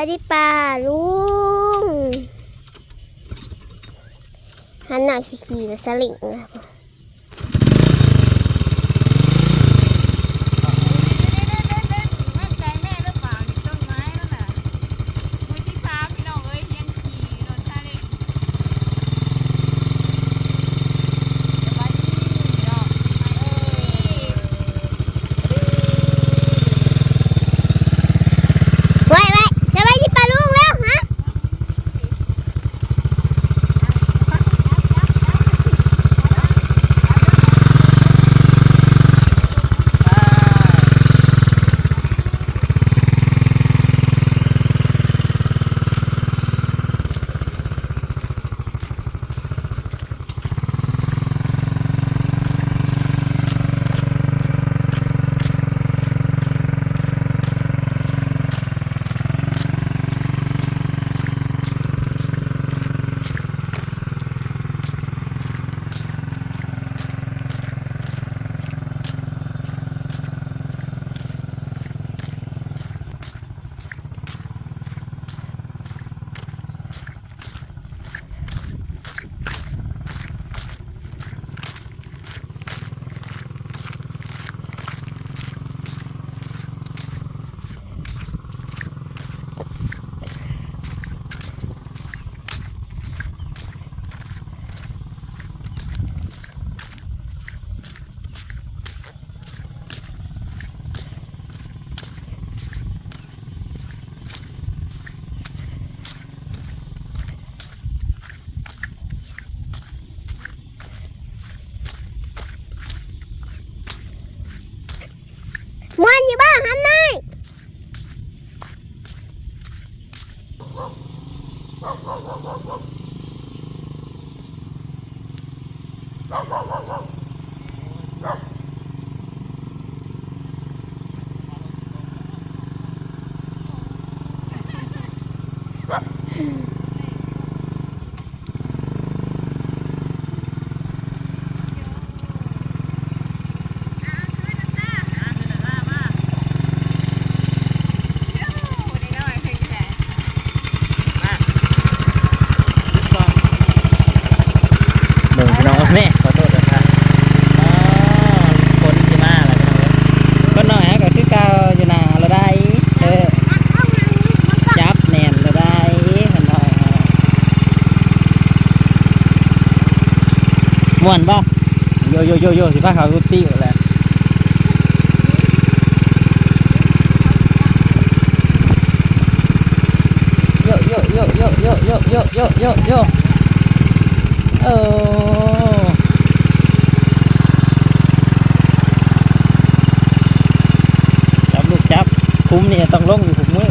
ไปที่ป่าลุงหันหน่อยสิขี่มาสลิงนะ ngoan gì ba hôm nay Hmm. ม่วนบ้าโยโยโยโยสิพาเขากุฏิแหละโยโยโยโยโยโยโยโยโยโยเออจับลูกจับคุ้มเนี่ยต้องลงอยู่ผมมืย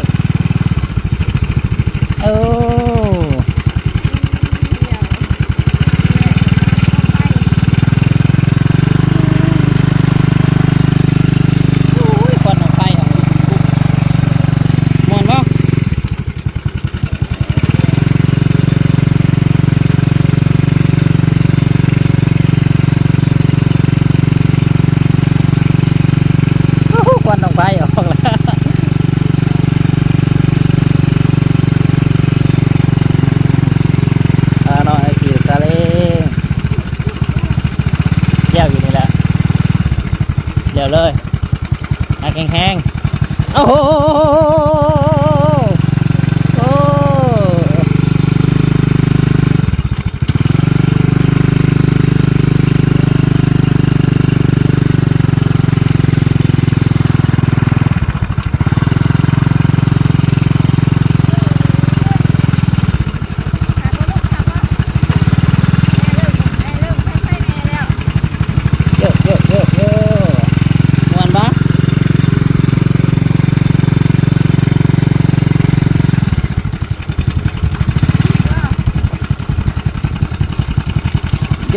โออ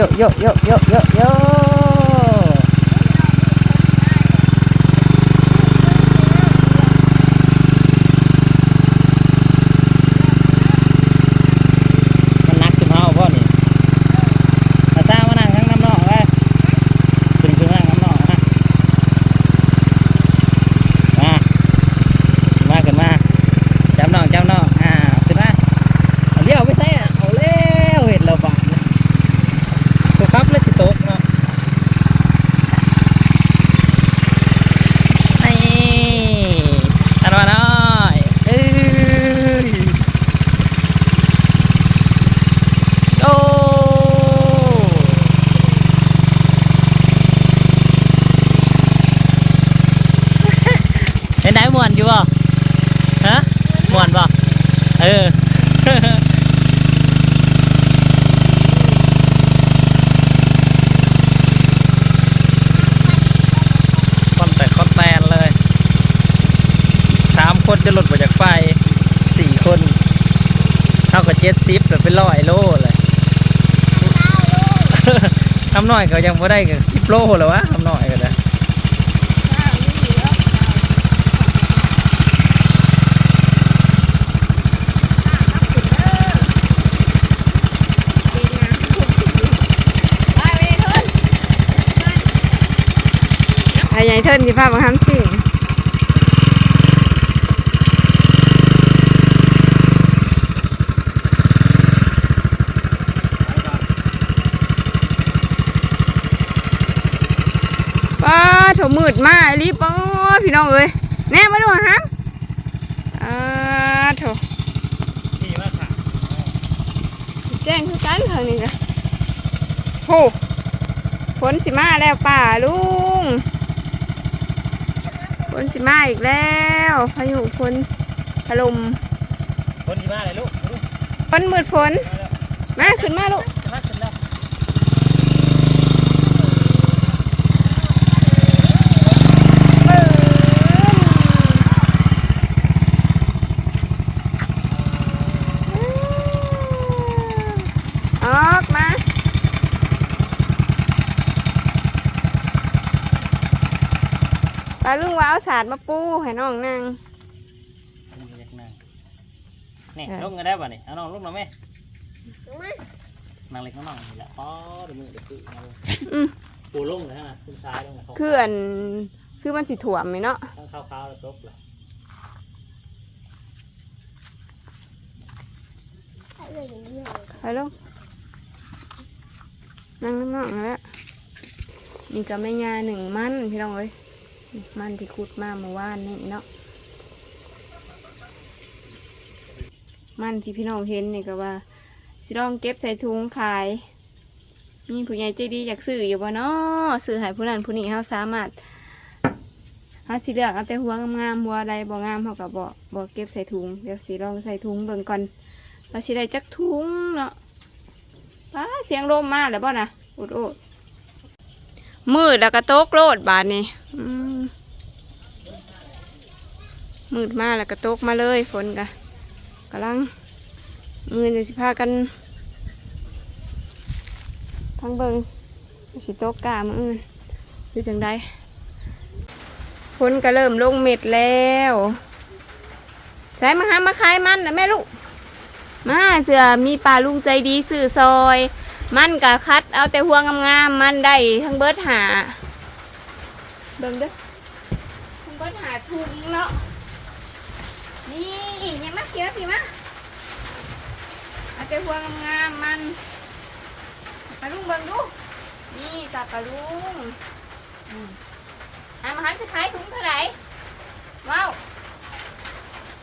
yo yo yo yo yo วนบ่เออคอนแต่คอนแตนเลยสามคนจะหลุดมาจากไฟสี่คน เท่ากับเจ็ดซิปเป็นร้อยโลเลยทำหน่อยก็ยังไม่ได้กับสิบโลแล้ววะทำหน่อยก็ได้ ข้าวนี่เหลือไปไปเถินไอ้ใหญ่ เทินสิพามาทำสิ่งป้าโถมืดมากรีบป้าพี่น้องเอ้ยแน่มาดูฮะอ่าโถนี่ว่าค่ะแจ้งคือกันทางนี้กันโหฝนสิมาแล้วป่าลุง ฝนสิมาอีกแล้วพายุฝนถล่มคนที่มาเลยลูกลูกฝนมืดฝนมาขึ้นมาลูก มาขึ้นแล้ว ออกมา ปลาลุงว่าเอาสาดมาปูให้น้องนั่งนี่เล็กนั่งนี่ลงกันได้ป่ะนี่เอาน้องลงหน่อยไหมนางเล็กน้องน้องนี่แหละอ๋อเดี๋ยวมือเดี๋ยวปืนเอาอืมปูลงเลยฮะคุณซ้ายลงเลยเขาคืออันคือมันสิถ่วมไหมเนาะทั้งข้าวข้าวแล้วตบเลยไปลูกนั่งน้ำน้องแล้วนี่ก็ไม่งาหนึ่งมันพี่น้องเอ้ยนี่ มันที่ขุดมาเมื่อวานนี่เนาะมันที่พี่น้องเห็นนี่ก็ว่าสิลองเก็บใส่ถุงขายมีผู้ใหญ่ใจดีอยากซื้ออยู่บ่เนาะซื้อให้ผู้นั้นผู้นี้เขาสามารถหาสิเลือกเอาแต่หัวงามๆหัวใดบ่งามเขาก็บ่บ่เก็บใส่ถุงเดี๋ยวสิลองใส่ถุงเบิ่งก่อนว่าสิได้จักถุงเนาะป้าเสียงลมมาแล้วบ่นะอุดโอดมืดแล้วก็โต๊ะโรดบาดนี่อื มืดมาแล้วก็โต๊กมาเลยฝนกะกำลังมือจะสิพากันทั้งเบิงสิโตกกามืออื่นหรือจังใดฝนก็เริ่มลงเม็ดแล้วใช้มาหามาขายมันนะแม่ลูกมาเสือมีปลาลุงใจดีสื่อซอย มันกะคัดเอาแต่หัวงามๆมันได้ทั้งเบิดหาเบิ่งเด้อทั้งเบิดหาทุงเนาะ นี่ยังมาเขียวสิมาเอาแต่หัวงามมันปลาลุงบิ่งดู นี่จ้าปลาลุงอืมามาหันจะขายถุงเท่าไหร่ว้าว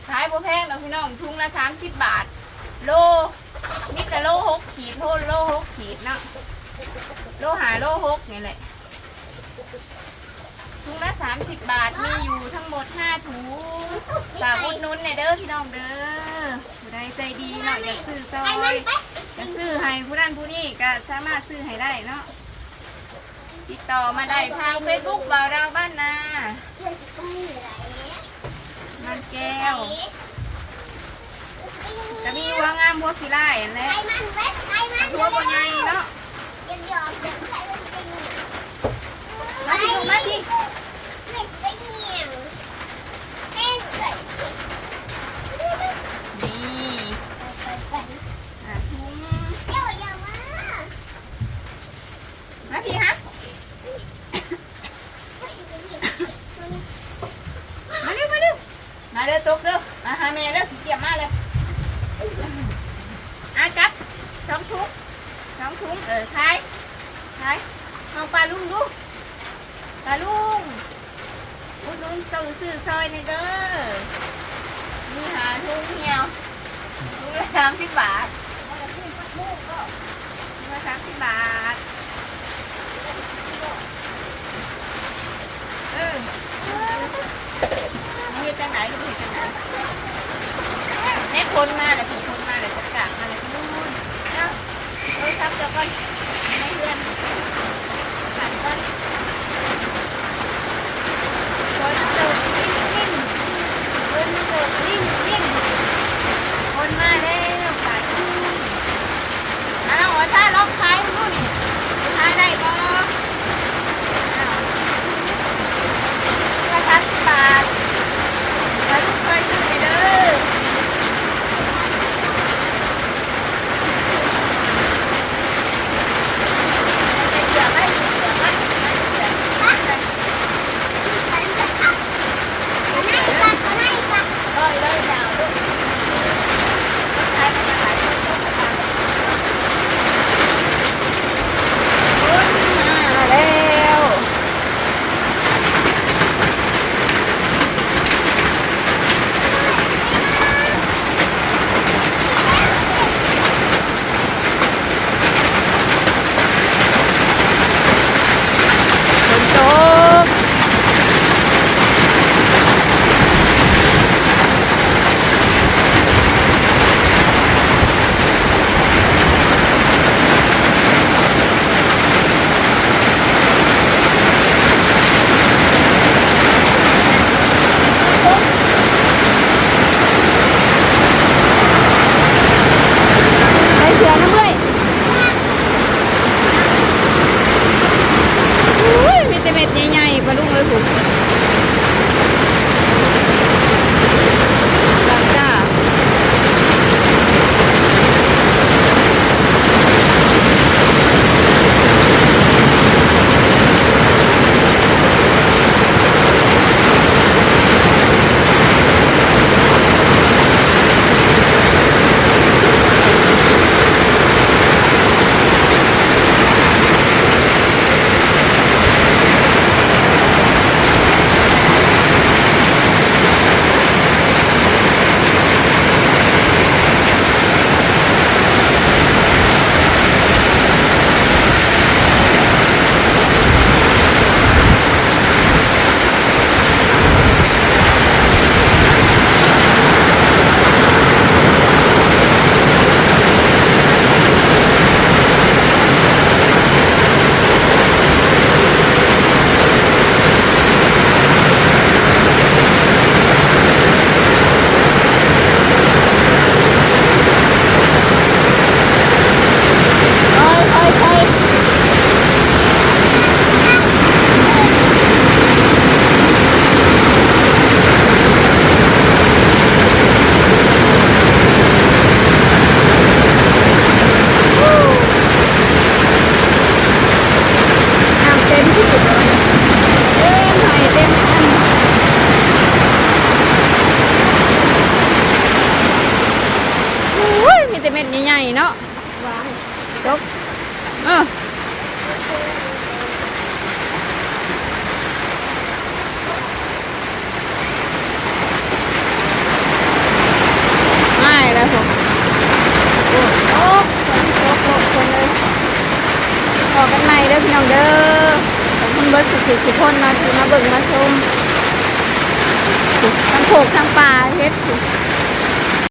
ขายบ่แพงดอกพี่น้องถุงละสามสิบบาท โลนี่แต่โลหกขีดโทษโลหกขีดเนาะโลหาโลหกนี่แหละ ถุงละสามสิบบาท มีอยู่ทั้งหมดห้าถุงฝากอุดหนุนในอยเด้อพี่น้องเด้อผู้ใดใจดีเนาะอยากซื้อซอยจะซื้อให้ผู้นั้นผู้นี้ก็สามารถซื้อให้ได้เนาะติดต่อมาได้ทางเฟซบุ๊กบ่าวเราบ้านนามันแก้วจะมีหัวงามหัวขี้ไล่อันนี้หัวปัญญเนาะมาที่ดู มาที่นี่ามสิบบาทเนื้อสามสิบบาท เออเฮ็ดจังไหนเฮ็ดจังไหนแม่คนมาเลยคนมาเลยจะกลาบมาเลยนู่นเนาะโอ้ครับเดี๋ยวก่อนไม่เลื่อนผ่านก่อนคนเติม จบเออไม่แล้วผมโอ้โหคนเลยขอกันใหม่เด้อพี่น้องเด้อขอบคุณเบิร์ดสุขีสุพนมาถือมาเบิ่งมาชมทั้งโขกทั้งป่าเฮ็ด